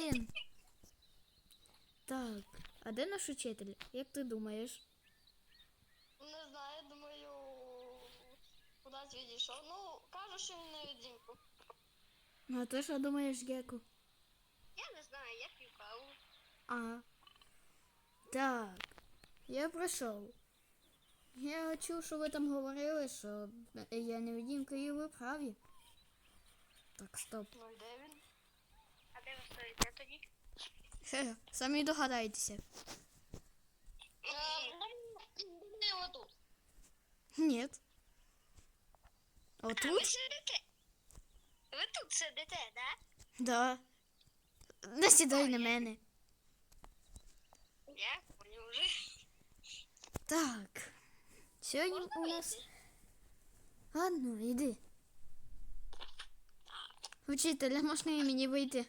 один. Так, а де наш учитель? Як ти думаєш? Не знаю, думаю, кудись відійшов. Ну, кажу, що він на віддімку. Ну, а ти що думаєш, Геку? Я не знаю, я п'ю каву. А. Так. Я пройшов. Я чув, що ви там говорили, що я невидимка і ви праві. Так, стоп. Ну, де він? А де ви стоїте тоді? Хе, самі догадаєтеся. Не отут. Ні. А ви Отут? сидите? Ви тут сидите, да? Да. Не сідай на мене. Я понял вже. Так. Сьогодні у нас. Ладно, йди. Учителя, можна і мені вийти?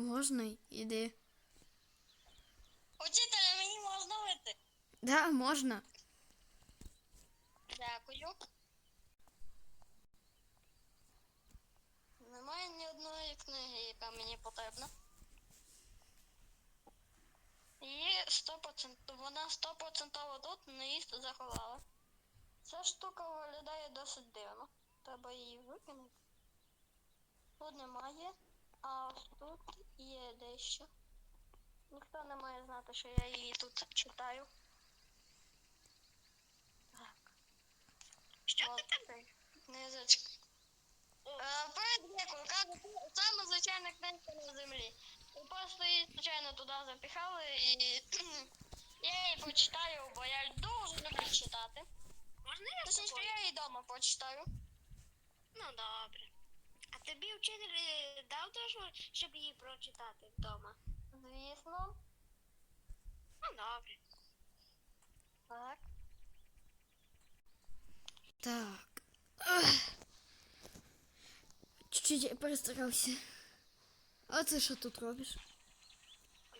Можна, іди. Учителя, мені можна вийти? Да, можна. Дякую. Немає ні одної книги, яка мені потрібна. Є 100%, вона 100% тут, але її заховала. Ця штука виглядає досить дивно. Треба її викинути. Тут немає, а тут є дещо. Ніхто не має знати, що я її тут читаю. Так. Що ти там? Книжечка. Е, Перед вікою, кажу, саме звичайна книжка на землі. І просто її, звичайно, туди запіхали і я її почитаю, бо я дуже люблю читати. Можна я Точніше, я її вдома почитаю. Ну, добре. Тобі вчитель е, дав дозвіл, щоб її прочитати вдома? Звісно. Ну, добре. Так. Так. Чуть-чуть я перестарався. А ти що тут робиш?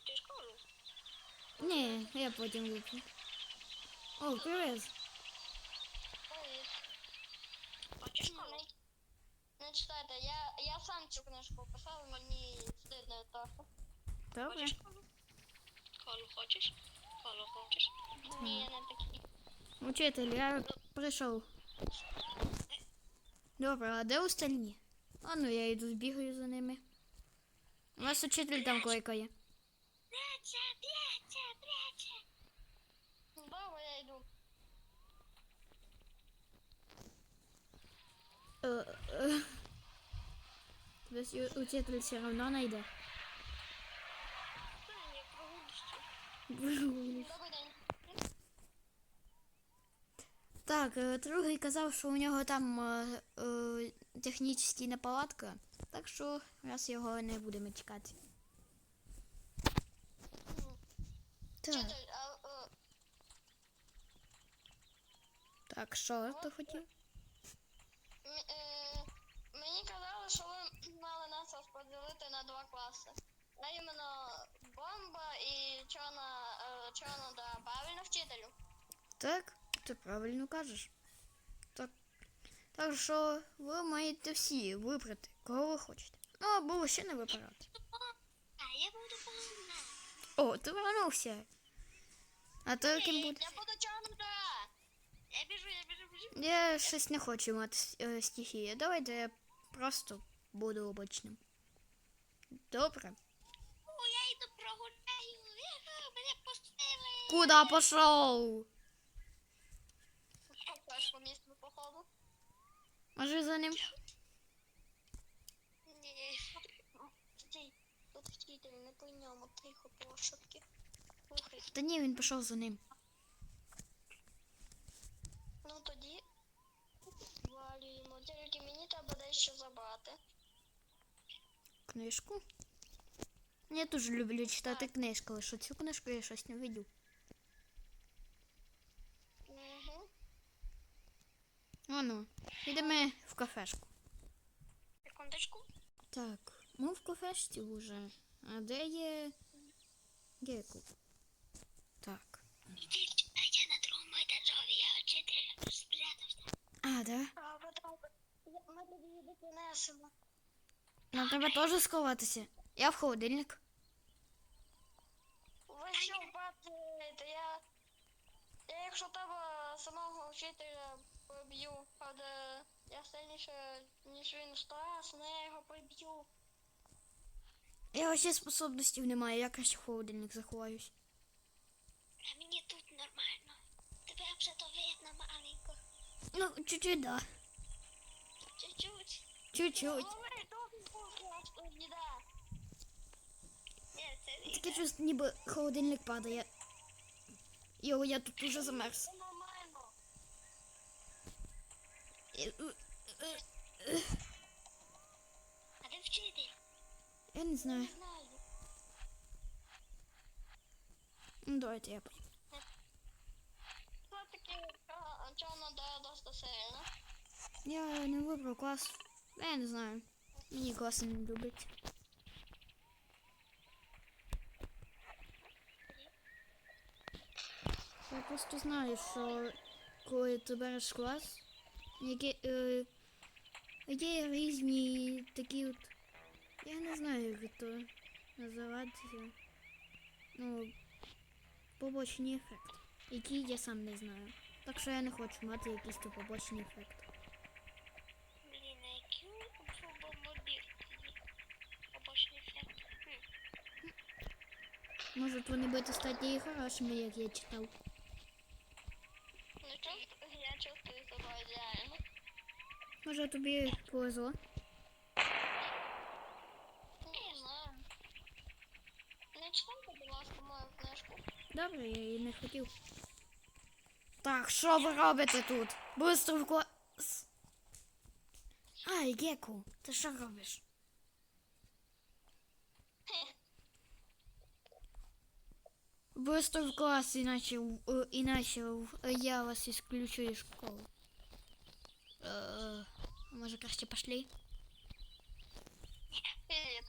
Ти школу? Ні, я потім вип'ю. О. Привіт. Хочеш школу? Не читайте, я, я сам цю книжку писав, мені стидно трохи. Добре. Школу хочеш? Школу хочеш? Ні, не такі. Учитель, я прийшов. Добре, а де остальні? А ну я йду збігаю за ними. У нас учитель там кликає. Пряче, пряче, пряче. Добре, я йду. Е, Десь учитель все одно найде. Так, е, другий казав, що у нього там е, е, технічна неполадка, так що раз його не будемо чекати. Так, так, що ти хотів? м- е, мені казали, що ви мали нас розподілити на два класи. А іменно бомба і чорна, е, чорна да, правильно вчителю? Так, ти правильно кажеш. Так, так що ви маєте всі вибрати, кого ви хочете. Ну, або ще не вибирати. А я буду бомба. О, ти вернувся. А то ким буде? Я буду чорна да. Я біжу, я біжу, біжу. Я щось не хочу мати е, стихії. Давайте я просто буду обичним. Добре. О, я йду прогуляю. Єху, Мене пустили. Куда пішов? Теж по місту походу. Може за ним? Ні. Стій, тут вчитель, не по ньому, тихо пошепки. Слухай, Та ні, він пішов за ним. ну тоді валюємо. Тільки мені треба дещо забрати. Книжку. Я дуже люблю читати книжки, лише цю книжку я щось не. Угу. Ану, йдемо в кафешку. Секундочку. Так, ми в кафешці вже. А де є Геку? Так. Я на другому етажові, я вчитель спрятався. А, да? А, добре. Ми тоді її донесемо. Нам треба теж сховатися. Я в холодильник. Ви що, бачите, я... Я якщо тебе самого вчителя поб'ю, але я сильніше, ніж він Стас, але я його поб'ю. Я вообще способностей немає, я краще в холодильник заховаюсь. А мені тут нормально. Тебе вже то видно маленько. Ну, чуть-чуть, да. Чуть-чуть. Чуть-чуть. Таке чувство, ніби холодильник падає. Йо, я тут уже замерз. Нормально. Е, е, А де вчитель? Я не знаю. Ну, давайте я да досить сильно. Я не вибрав клас. Я не знаю. Мені класи не любить. Я просто знаю, що коли ти береш клас, які, е, є різні такі от. Я не знаю, як то називатися. Ну, побочні ефекти, які я сам не знаю. Так що я не хочу мати якийсь побочний ефект. Может, вони будуть стати і хорошими, як я читав. Ну, чувствую, я чувствую себе ідеально. Може, тобі повезло. Не знаю. Не читайте, будь ласка, мою книжку. Добре, я її не хотів. Так, що ви робите тут? Быстро в клас. Ай, Геку, ти що робиш? Быстро в клас, іначе, в- е, іначе в- я вас исключу із школи. Е, може, краще пошли? Привіт.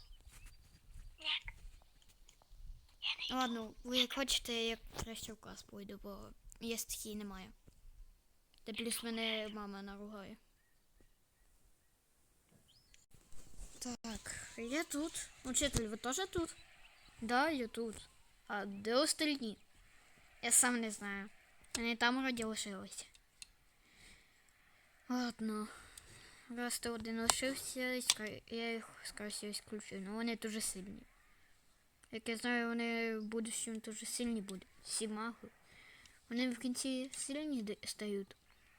Ладно, ви як хочете, я краще в клас пойду, бо я стихії немає. Та плюс мене мама наругає. Так, я тут. Учитель, ви теж тут? Да, я тут. А де остальні? Я сам не знаю. Вони там раді лишилися. Ладно. Раз ти один лишився, я їх скоріше ісключу. Ну вони дуже сильні. Як я знаю, вони в будущому дуже сильні будуть. Всі маги. Вони в кінці сильні стають.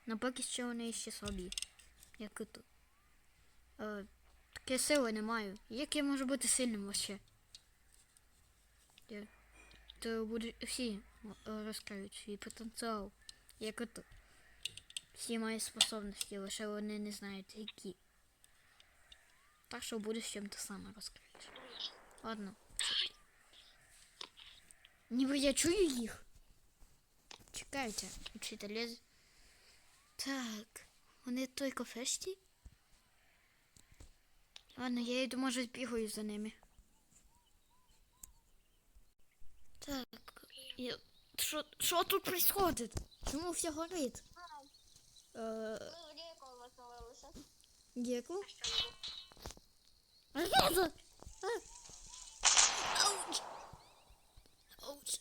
Но поки що вони ще слабі. Як і тут. Е, таке сили не маю. Як я можу бути сильним вообще? То будуть всі е, розкриють свій потенціал. Як тут. Всі мають способності, лише вони не знають які. Так в будущому те саме розкриють. Ладно. Ніби я чую їх. Чекайте, учитель. я Так, вони в той кафешті? Ладно, я йду, може, бігаю за ними. Так, я... Що, що тут происходит? Чому все горить? Е, Ми. Геку? Ребята! А! Ауч! Ауч!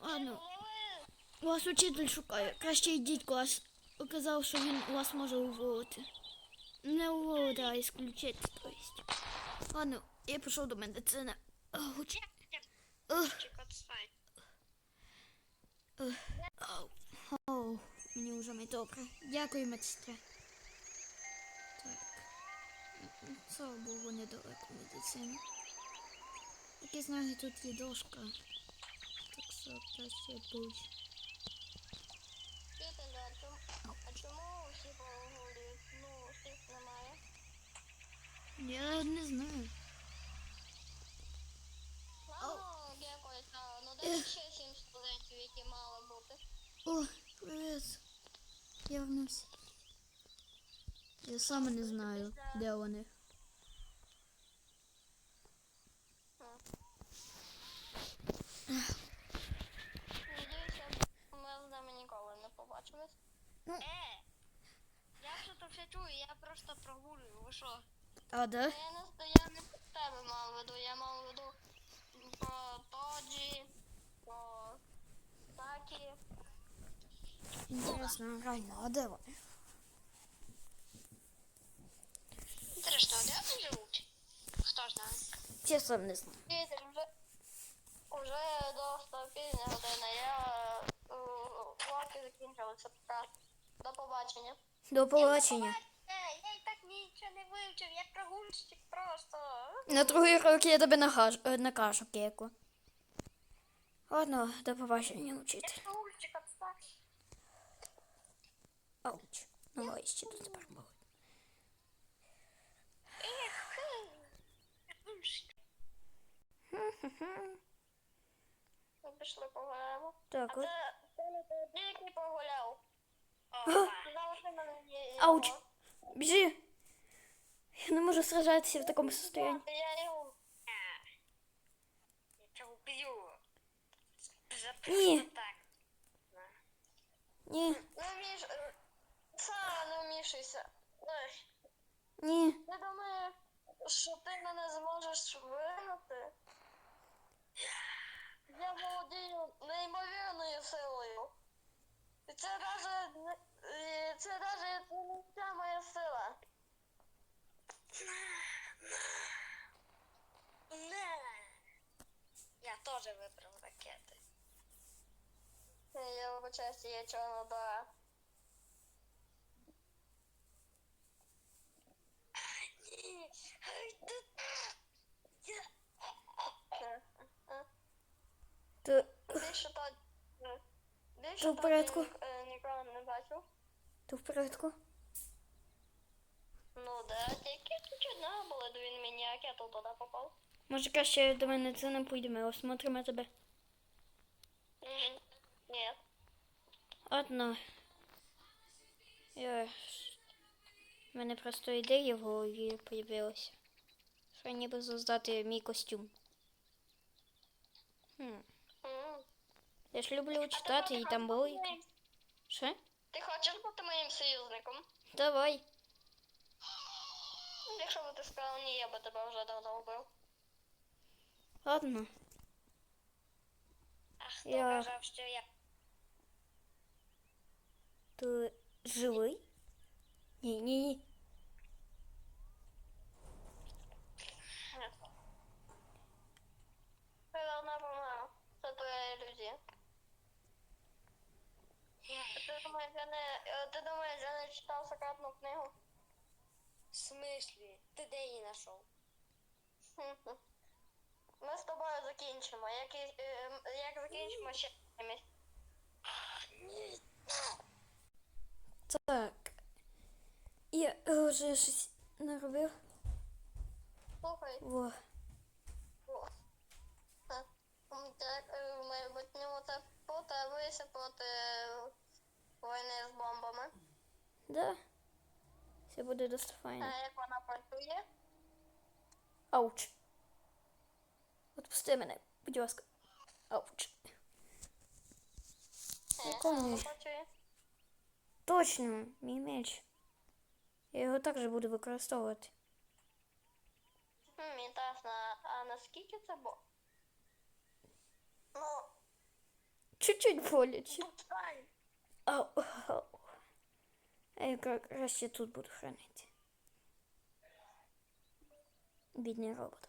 Ладно. Лови! Вас учитель шукає. Краще йдіть клас. Казав, що він вас може уволити. Не уволити, а ісключити, то есть. Ладно, я пішов до медицини. Оу, мені вже не добре. Дякую, медсестра. Так. Слава Богу, недалеко медицини. Я знаю, тут є дошка. Так що краще будь. Вчитель, а чому, всі погулюють? Ну, всіх немає. Я не знаю. Ладно, Гейко, та, ну де ще сім студентів, які мали бути. О, привіт. Я вернувся. Я сам не знаю, де вони. Надіюся, ми з ними ніколи не побачимось. Е! Я що то все чую, я просто прогулюю. Ви що? А де? Я не я не тебе мав в виду, я мав в виду про Тоджі, про Такі. Інтересно, реально, а де вони? Інтересно, а де вони живуть? Хто знає? Чесно, не знаю. Діти, вже, вже досить пізня година, я уроки закінчилися пока. До побачення. До побачення. Нічого не вивчив, я прогульщик просто. На другий рок я тебе накажу, е, накажу Кейку. Ладно, до побачення, Я прогульщик отстань. Ауч. Ну, ой, ще тут тепер. Ми пішли погуляємо. Так, А от. ти не погуляв. Ауч. Біжи. Убью. За Ні. просто так. Ні, не вмієш. е, Сара, не вмішуйся. Ні. Ти думаєш, що ти мене зможеш вигнати? Я володію неймовірною силою. І це даже Не. Я тоже выбрал ракети. Я вибачаюся, я чорна дора. Ні. Ти- Я... То, Більше то. е, Більше в порядку. ні- е, не бачив. то в порядку. Ну да, тільки чуть-чуть надо було, до він мені ракету туди попав. Може краще до мене це не поїдемо, осмотримо тебе. Ні. Одно. Я... У мене просто ідея в голові появилася. Що ніби создати мій костюм. Хм. Я ж люблю читати і там були. Що? Ти хочеш бути моїм союзником? Давай. Ну, Якщо б ти сказав ні, я би тебе вже давно вбив. Ладно. А хто Я- казав, що я Ти живий? Ні, ні, ні. Ти давно помер. Це твоя ілюзія. Ти думаєш, я не, е, ти думаєш, я не читав секретну книгу? В смислі? Ти де її знайшов? Хм-хм. Ми з тобою закінчимо. Як, і- е, як закінчимо ще. Так. Я е, вже щось наробив. Слухай, Во. о, Ха. М, так, е, в майбутньому це потебуєшся проти е, війни з бомбами. Да. Все буде досить файно. А як вона працює? Ауч. Отпусти мене, будь ласка. Ауч. Е? Точно, мій меч. Я його також буду використовувати. Хм, інтересно, а наскільки це було? Ну, Чуть-чуть боляче. Ау, ау. А я раз краще тут буду хранити. Бідний робот.